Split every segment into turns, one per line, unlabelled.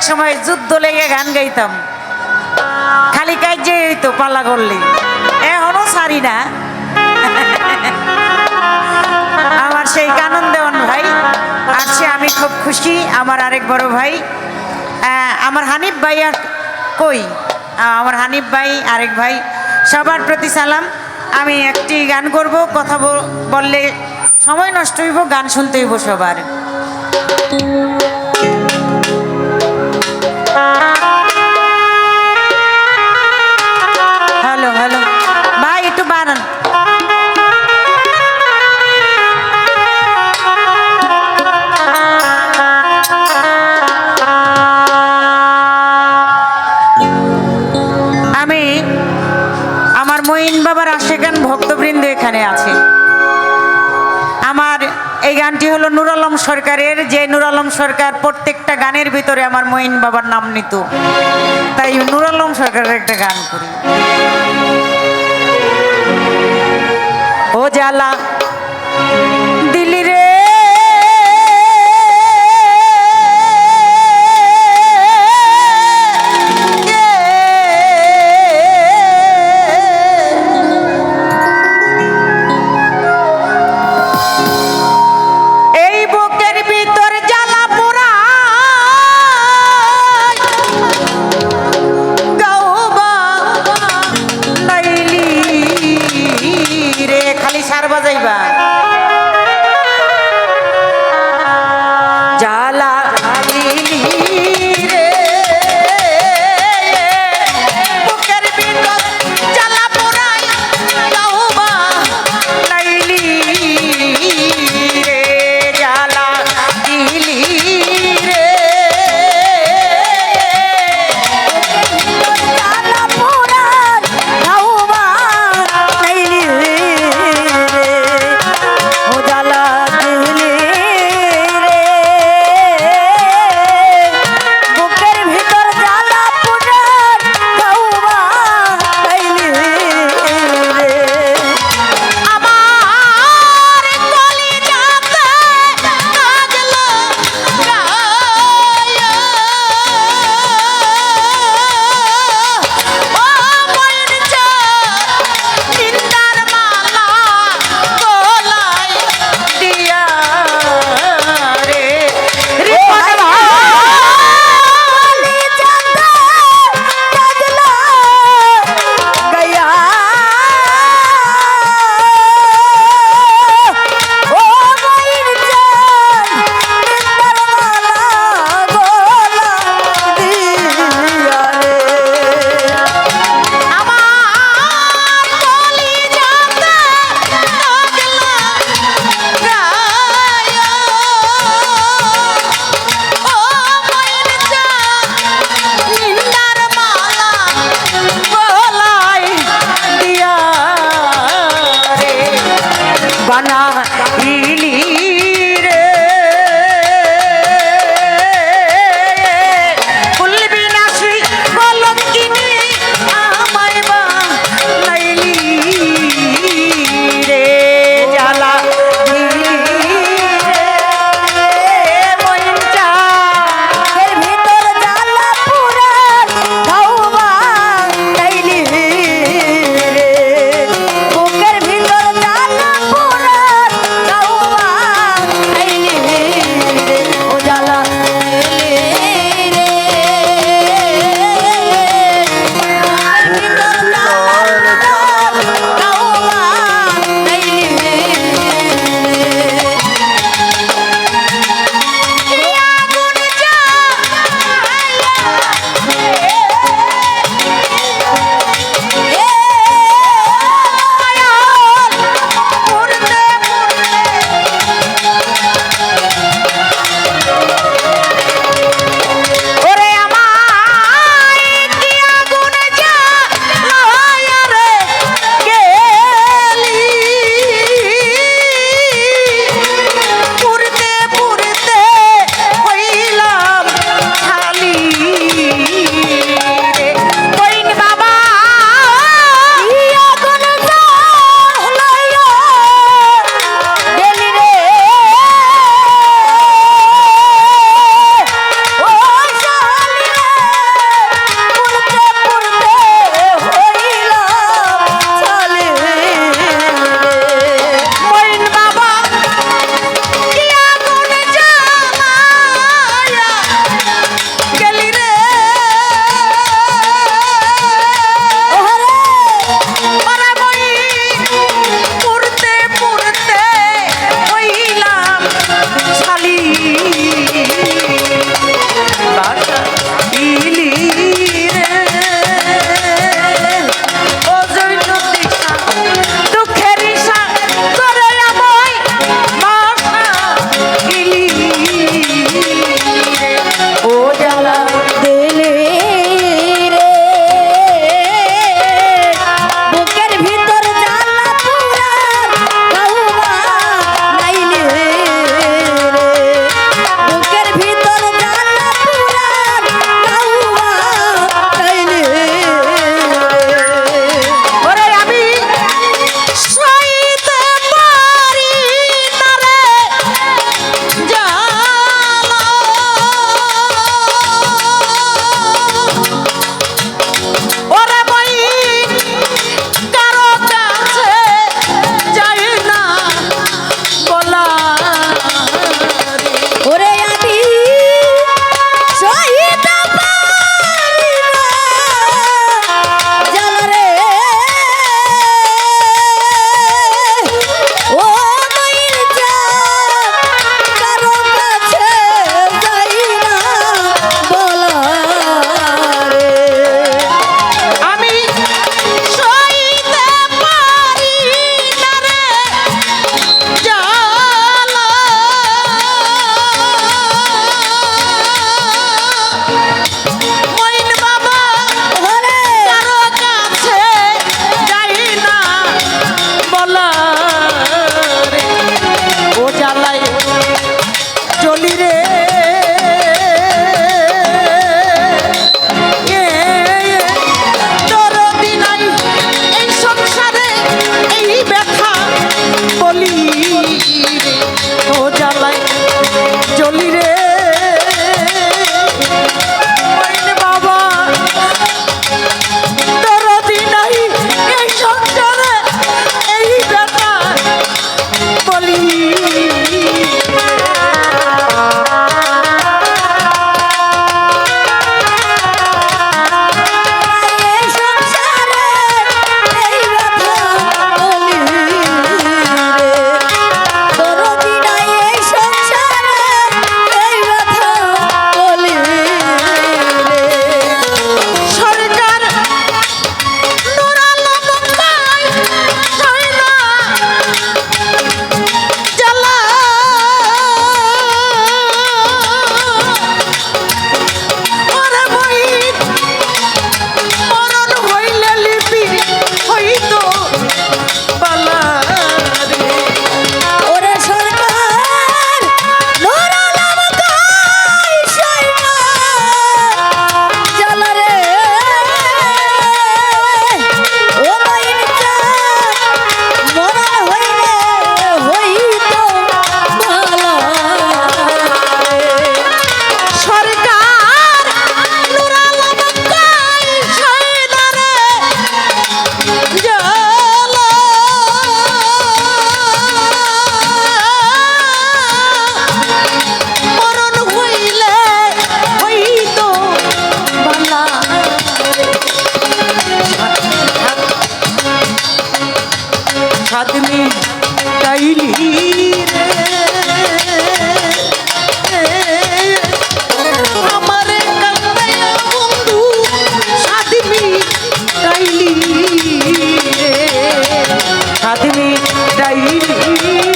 এক সময় যুদ্ধ লেগে গান গাইতাম। খালি কাজে হইতো পাল্লা করলে। এখনও সারি না। আমার সেই কানন দেওয়ান ভাই, আসছে, আমি খুব খুশি। আমার আরেক বড় ভাই আমার হানিফ ভাই আর কই? আমার হানিফ ভাই, আরেক ভাই, সবার প্রতি সালাম। আমি একটি গান করব, কথা বললে সময় নষ্ট হইব, গান শুনতে হইব সবার। গানটি হলো নুর আলম সরকারের, যে নুর আলম সরকার প্রত্যেকটা গানের ভিতরে আমার মঈন বাবার নাম নিত। তাই নুর আলম সরকারের একটা গান করি। ও জালা বানা আদমি ডাইরি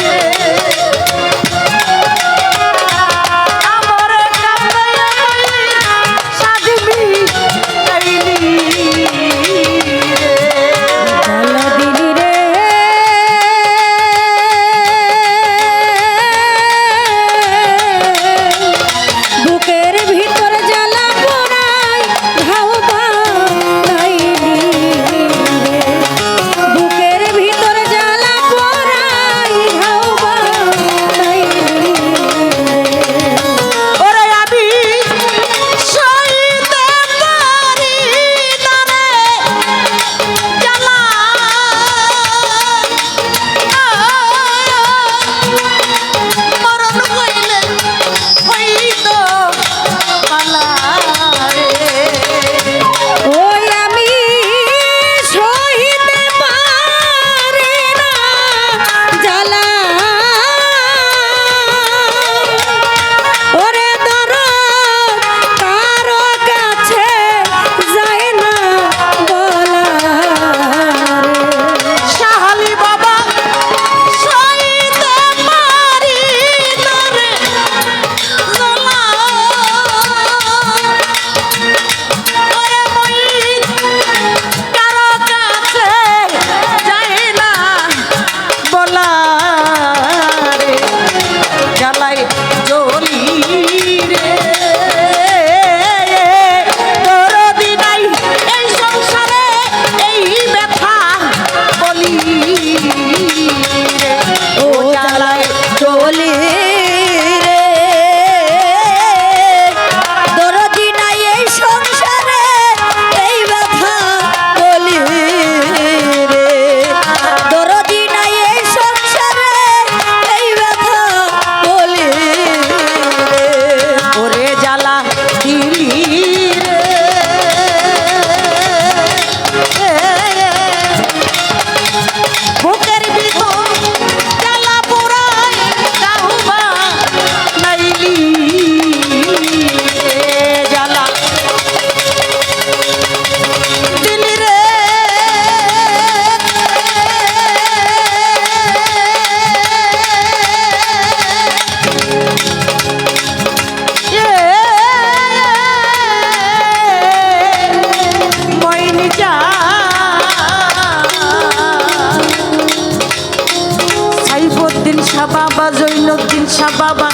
দিন শাহ বাবা জৈনুদ্দিন শাহ বাবা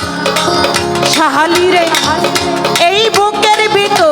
শাহালি রে। এই বুকের ভিতর